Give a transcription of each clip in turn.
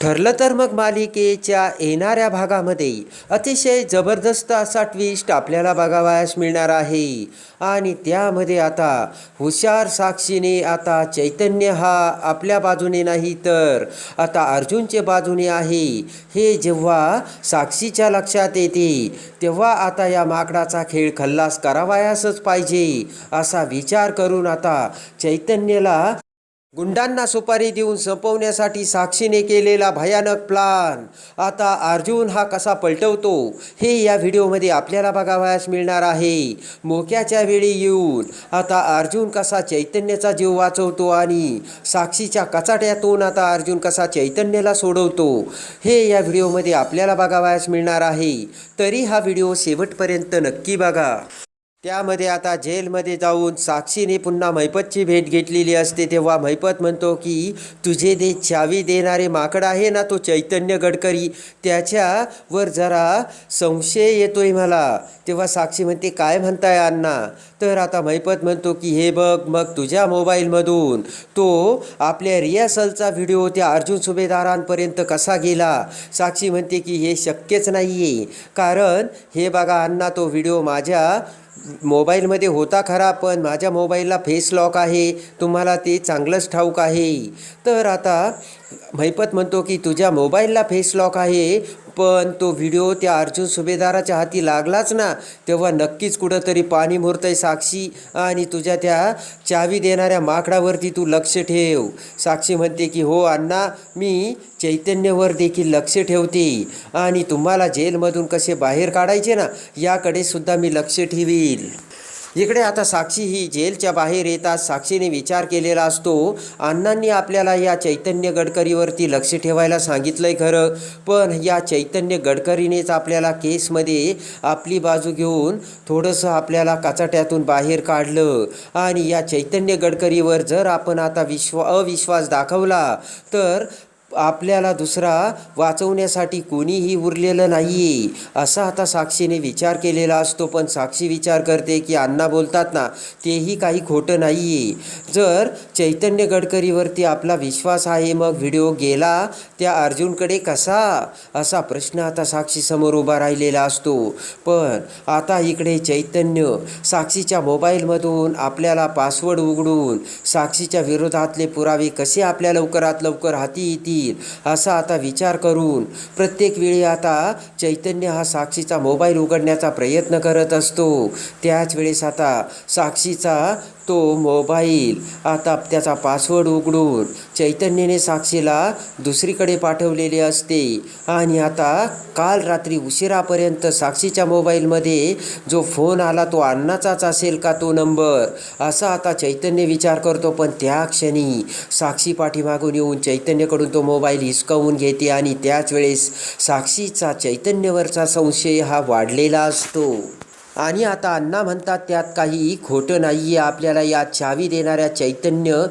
ठरलं तर मग मालिकेच्या येणाऱ्या भागामध्ये अतिशय जबरदस्त असा ट्विस्ट आपल्याला बघावयास मिळणार आहे. आणि त्यामध्ये आता हुशार साक्षीने आता चैतन्य हा आपल्या बाजूने नाही तर आता अर्जुनच्या बाजूने आहे. हे जेव्हा साक्षीच्या लक्षात येते तेव्हा आता या माकडाचा खेळ खल्लास करावयासच पाहिजे असा विचार करून आता चैतन्यला गुंडांना सुपारी देऊन संपवण्यासाठी साक्षीने केलेला भयानक प्लान आता अर्जुन हा कसा पलटवतो हे या व्हिडिओमध्ये आपल्याला बघावयास मिळणार आहे. मोक्याच्या वेळी येऊन आता अर्जुन कसा चैतन्याचा जीव वाचवतो आणि साक्षीच्या कचाट्यातून आता अर्जुन कसा चैतन्याला सोडवतो हे या व्हिडिओमध्ये आपल्याला बघावयास मिळणार आहे. तरी हा व्हिडिओ शेवटपर्यंत नक्की बघा. त्यामध्ये आता जेलमध्ये जाऊन साक्षीने पुन्हा मैपतची भेट घेतलेली असते तेव्हा मैपत म्हणतो की तुझे दे चावी देणारे माकड आहे ना तो चैतन्य गडकरी? त्याच्यावर जरा संशय येतोय मला. तेव्हा साक्षी म्हणते काय म्हणताय अण्णा? तर आता मैपत म्हणतो की हे बघ मग तुझ्या मोबाईलमधून तो आपल्या रिहर्सलचा व्हिडिओ त्या अर्जुन सुभेदारांपर्यंत कसा गेला? साक्षी म्हणते की हे शक्यच नाही आहे कारण हे बघा अण्णा तो व्हिडिओ माझ्या मोबाईलमध्ये होता खरा पण माझ्या मोबाईलला फेस लॉक आहे तुम्हाला ते चांगलंच ठाऊक आहे. तर आता मैपत म्हणतो की तुझ्या मोबाईलला फेस लॉक आहे पण तो व्हिडिओ त्या अर्जुन सुभेदाराच्या हाती लागलाच ना तेव्हा नक्कीच कुठंतरी पाणी मुरतंय साक्षी आणि तुझ्या त्या चावी देणाऱ्या माकडावरती तू लक्ष ठेव. साक्षी म्हणते की हो अण्णा मी चैतन्यवर देखील लक्ष ठेवते आणि तुम्हाला जेलमधून कसे बाहेर काढायचे ना याकडे सुद्धा मी लक्ष ठेवील. इकडे आता साक्षी ही जेलच्या बाहेर येताच साक्षीने विचार केलेला असतो. अण्णांनी आपल्याला या चैतन्य गडकरीवरती लक्ष ठेवायला सांगितलंय खरं. पण या चैतन्य गडकरीनेच आपल्याला केसमध्ये आपली बाजू घेऊन थोडंसं आपल्याला कचाट्यातून बाहेर काढलं. आणि या चैतन्य गडकरीवर जर आपण आता विश्व अविश्वास दाखवला तर आपल्याला दुसरा वाचवण्यासाठी कोणीही उरलेलं नाही असा आता साक्षीने विचार केलेला असतो पण साक्षी विचार करते की अण्णा बोलतात ना तेही काही खोटं नाही आहे जर चैतन्य गडकरीवरती आपला विश्वास आहे मग व्हिडिओ गेला त्या अर्जुनकडे कसा? असा प्रश्न आता साक्षीसमोर उभा राहिलेला असतो. पण आता इकडे चैतन्य साक्षीच्या मोबाईलमधून आपल्याला पासवर्ड उघडून साक्षीच्या विरोधातले पुरावे कसे आपल्या लवकरात लवकर हाती येतील? असा आता विचार करून प्रत्येक वेळी आता चैतन्य हा साक्षीचा मोबाईल उघडण्याचा प्रयत्न करत असतो. त्याच वेळेस आता साक्षीचा तो मोबाईल. आता त्याचा पासवर्ड उघडून चैतन्याने साक्षीला दुसरीकडे पाठवलेले असते. आणि आता काल रात्री उशिरापर्यंत साक्षीच्या मोबाईलमध्ये जो फोन आला तो अण्णाचाच असेल का तो नंबर असा आता चैतन्य विचार करतो. पण त्या क्षणी साक्षी पाठीमागून येऊन चैतन्यकडून तो मोबाईल हिसकावून घेते आणि त्याच वेळेस साक्षीचा चैतन्यवरचा संशय हा वाढलेला असतो. आणि आता अण्णा म्हणतात त्यात काही खोटं नाही आहे आपल्याला या चावी देणाऱ्या चैतन्य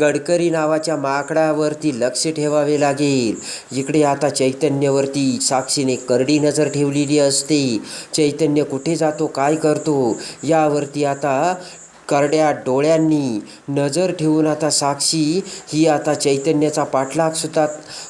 गडकरी नावाच्या माकडावरती लक्ष ठेवावे लागेल. इकडे आता चैतन्यवरती साक्षीने करडी नजर ठेवलेली असते. चैतन्य कुठे जातो काय करतो? यावरती आता करड्या डोळ्यांनी नजर ठेवून आता साक्षी ही आता चैतन्याचा पाठलाग सुद्धा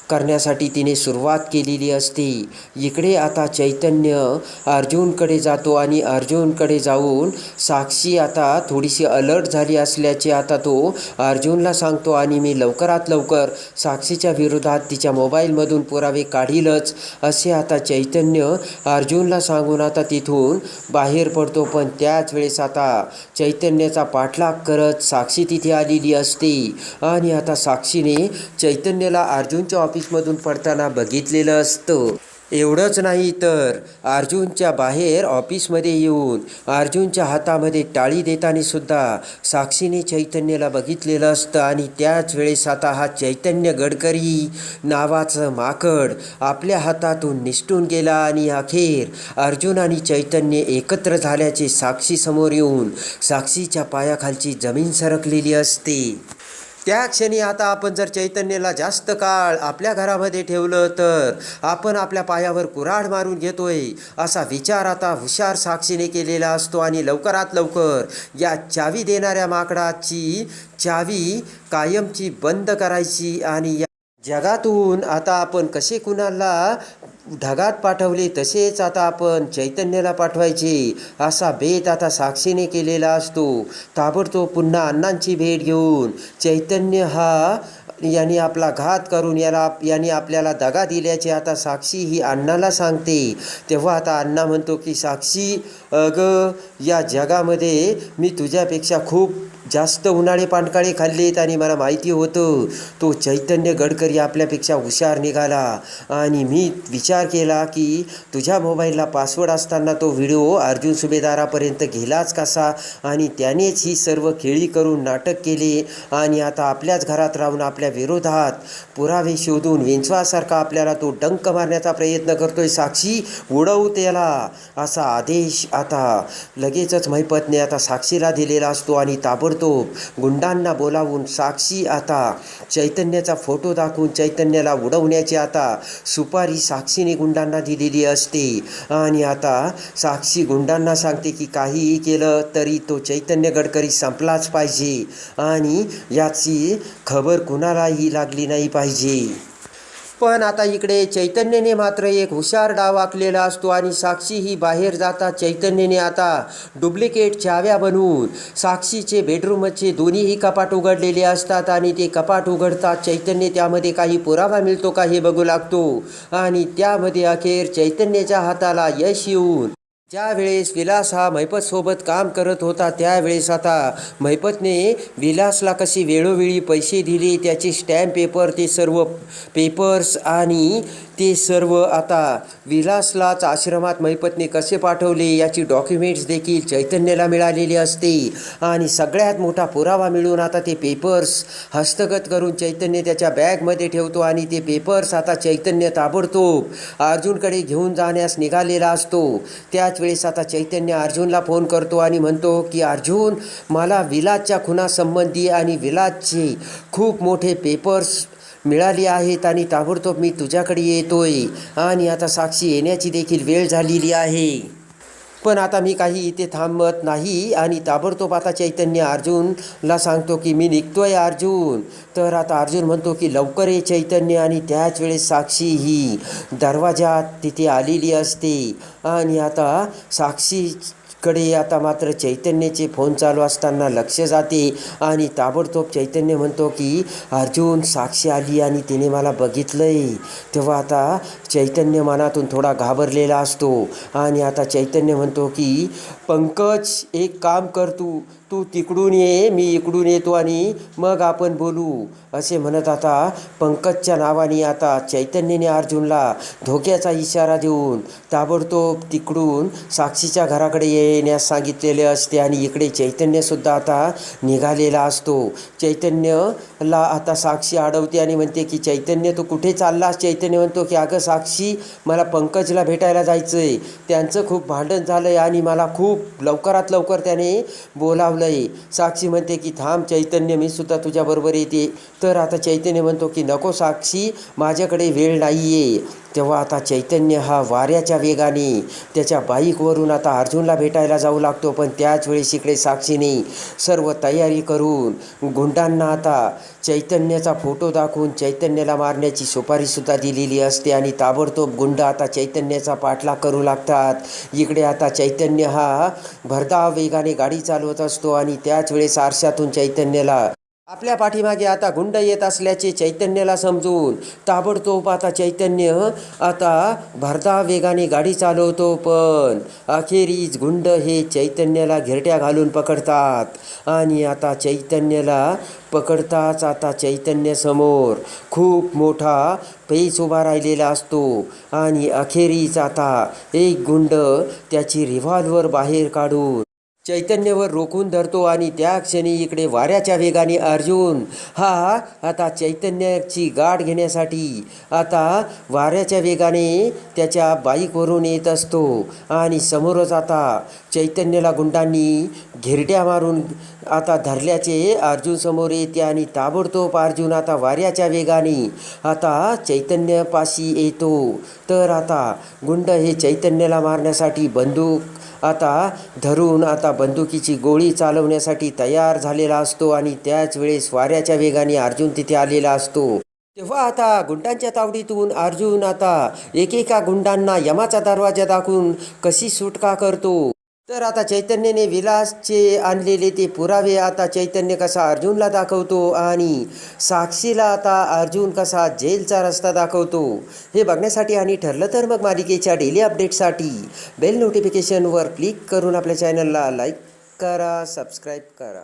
करण्यासाठी तिने सुरुवात केलेली असते. इकडे आता चैतन्य अर्जुनकडे जातो आणि अर्जुनकडे जाऊन साक्षी आता थोडीशी अलर्ट झाली असल्याचे आता तो अर्जुनला सांगतो आणि मी लवकरात लवकर साक्षीच्या विरोधात तिच्या मोबाईलमधून पुरावे काढीलच असे आता चैतन्य अर्जुनला सांगून आता तिथून बाहेर पडतो. पण त्याच वेळेस आता चैतन्य चैतन्याचा पाठलाग करत साक्षी तिथे आलेली असते. आणि आता साक्षीने चैतन्याला अर्जुनच्या ऑफिसमधून पडताना बघितलेलं असतं. एवढंच नाही तर अर्जुनच्या बाहेर ऑफिसमध्ये येऊन अर्जुनच्या हातामध्ये टाळी देताना सुद्धा साक्षीने चैतन्याला बघितलेलं असतं आणि त्याच वेळेस आता हा चैतन्य गडकरी नावाचं माकड आपल्या हातातून निसटून गेला आणि अखेर अर्जुन आणि चैतन्य एकत्र झाल्याचे साक्षीसमोर येऊन साक्षीच्या पायाखालची जमीन सरकलेली असते. त्या क्षणी आता आपण जर चैतन्याला जास्त काळ आपल्या घरामध्ये ठेवलं तर आपण आपल्या पायावर कुऱ्हाड मारून घेतोय असा विचार आता हुशार साक्षीने केलेला असतो आणि लवकरात लवकर या चावी देणाऱ्या माकडाची चावी कायमची बंद करायची आणि या जगातून आता आपण कसे कुणाला ढगात पाठवले तसेच आता आपण चैतन्याला पाठवायचे असा बेत आता साक्षीने केलेला असतो. ताबडतोब पुन्हा अण्णांची भेट घेऊन चैतन्य हा यांनी आपला घात करून याला यांनी आपल्याला दगा दिल्याचे आता साक्षी ही अण्णाला सांगते. तेव्हा आता अण्णा म्हणतो की साक्षी अगं या जगामध्ये मी तुझ्यापेक्षा खूप जास्त उन्हाळे पाणकाळे खाल्लेत आणि मला माहिती होतं तो चैतन्य गडकरी आपल्यापेक्षा हुशार निघाला. आणि मी विचार केला की तुझ्या मोबाईलला पासवर्ड असताना तो व्हिडिओ अर्जुन सुभेदारापर्यंत गेलाच कसा? आणि त्यानेच ही सर्व खेळी करून नाटक केले. आणि आता आपल्याच घरात राहून आपल्या विरोधात पुरावे शोधून विंचवासारखा आपल्याला तो डंक मारण्याचा प्रयत्न करतोय साक्षी उडवू त्याला. असा आदेश आता लगेचच महिपतने आता साक्षीला दिलेला असतो आणि ताबडतोब गुंडांना बोलावून साक्षी आता. चैतन्याचा फोटो दाखवून चैतन्याला उडवण्याची आता. सुपारी साक्षीने गुंडांना दिलेली असते. आणि आता साक्षी गुंडांना सांगते की काहीही केलं तरी तो चैतन्य गडकरी संपलाच पाहिजे. आणि याची खबर कुणालाही लागली नाही पाहिजे. पण आता इकडे चैतन्यने मात्र एक हुशार डाव आखलेला असतो आणि साक्षी ही बाहेर जाता चैतन्यने आता डुप्लिकेट चाव्या बनवून साक्षीचे बेडरूमचे दोन्हीही कपाट उघडलेले असतात आणि ते कपाट उघडतात. चैतन्य त्यामध्ये काही पुरावा मिळतो का हे बघू लागतो. आणि त्यामध्ये अखेर चैतन्याच्या हाताला यश येऊन ज्यावेळेस विलास हा मैपतसोबत काम करत होता त्यावेळेस आता मैपतने विलासला कशी वेळोवेळी पैसे दिले त्याचे स्टॅम्प पेपर ते सर्व पेपर्स आणि ते सर्व आता विलासलाच आश्रमात मैपत्नी कसे पाठवले याची डॉक्युमेंट्स देखील चैतन्याला मिळालेली असते. आणि सगळ्यात मोठा पुरावा मिळून आता ते पेपर्स हस्तगत करून चैतन्य त्याच्या बॅगमध्ये ठेवतो आणि ते पेपर्स आता चैतन्य ताबडतोब अर्जुनकडे घेऊन जाण्यास निघालेला असतो. त्याच वेळेस आता चैतन्य अर्जुनला फोन करतो आणि म्हणतो की अर्जुन मला विलासच्या खुनासंबंधी आणि विलासचे खूप मोठे पेपर्स मिळाली आहेत आणि ताबडतोब मी तुझ्याकडे येतोय. आणि आता साक्षी येण्याची देखील वेळ झालेली आहे. पण आता मी काही इथे थांबत नाही आणि ताबडतोब आता चैतन्य अर्जुनला सांगतो की मी निघतोय अर्जुन. तर आता अर्जुन म्हणतो की लवकर ये चैतन्य आणि त्याच वेळेस साक्षी ही दरवाजात तिथे आलेली असते. आणि आता साक्षी कडे आता मात्र चैतन्याचे फोन चालू असताना लक्ष जाते आणि ताबडतोब चैतन्य म्हणतो की अर्जुन साक्षी आली आणि तिने मला बघितलंय. तेव्हा आता चैतन्य मनातून थोडा घाबरलेला असतो आणि आता चैतन्य म्हणतो की पंकज एक काम कर तू. तू तिकडून ये मी इकडून येतो आणि मग आपण बोलू असे म्हणत आता पंकजच्या नावाने आता चैतन्यने अर्जुनला धोक्याचा इशारा देऊन ताबडतोब तिकडून साक्षीच्या घराकडे येण्यास सांगितलेले असते आणि इकडे चैतन्यसुद्धा आता निघालेला असतो. चैतन्यला आता साक्षी अडवते आणि म्हणते की चैतन्य तू कुठे चाललास? चैतन्य म्हणतो की अगं साक्षी मला पंकजला भेटायला जायचं आहे त्यांचं खूप भांडण झालं आहे आणि मला खूप लवकरात लवकर त्याने बोलावलं आहे साक्षी म्हणते की थांब चैतन्य मी सुद्धा तुझ्याबरोबर येते. तर आता चैतन्य म्हणतो की नको साक्षी माझ्याकडे वेळ नाही आहे तेव्हा आता चैतन्य हा वाऱ्याच्या वेगाने त्याच्या बाईकवरून आता अर्जुनला भेटायला जाऊ लागतो पण त्याच वेळेस इकडे साक्षीने सर्व तयारी करून गुंडांना आता चैतन्याचा फोटो दाखवून चैतन्याला मारण्याची सुपारीसुद्धा दिलेली असते आणि ताबडतोब गुंड आता चैतन्याचा पाठलाग करू लागतात. इकडे आता चैतन्य हा भरधाव वेगाने गाडी चालवत असतो आणि त्याच वेळेस आरशातून चैतन्याला आपल्या पाठीमागे आता गुंड येत असल्याचे चैतन्याला समजून ताबडतोब आता चैतन्य आता भरधा वेगाने गाडी चालवतो पण अखेरीस गुंड हे चैतन्याला घिरट्या घालून पकडतात आणि आता चैतन्याला पकडताच आता चैतन्यासमोर खूप मोठा पेच उभा राहिलेला असतो आणि अखेरीस आता एक गुंड त्याची रिव्हॉल्वर बाहेर काढून चैतन्यवर रोखून धरतो आणि त्या क्षणी इकडे वाऱ्याच्या वेगाने अर्जुन हा आता चैतन्याची गाठ घेण्यासाठी आता वाऱ्याच्या वेगाने त्याच्या बाईकवरून येत असतो आणि समोरच आता चैतन्याला गुंडांनी घिरट्या मारून आता धरल्याचे अर्जुन समोर येते आणि ताबडतोब अर्जुन आता वाऱ्याच्या वेगाने आता चैतन्यपाशी येतो. तर आता गुंड हे चैतन्याला मारण्यासाठी बंदूक आता धरून आता बंदुकीची गोळी चालवण्यासाठी तयार झालेला असतो आणि त्याच वेळेस वाऱ्याच्या वेगाने अर्जुन तिथे आलेला असतो. तेव्हा आता गुंडांच्या तावडीतून अर्जुन आता एकेका गुंडांना यमाचा दरवाजा दाखवून कशी सुटका करतो? तर आता चैतन्यने विलासचे आणलेले ते पुरावे आता चैतन्य कसा अर्जुनला दाखवतो आणि साक्षीला आता अर्जुन कसा जेलचा रस्ता दाखवतो हे बघण्यासाठी आणि ठरलं तर मग मालिकेच्या डेली अपडेटसाठी बेल नोटिफिकेशनवर क्लिक करून आपल्या चॅनलला लाईक करा सबस्क्राईब करा.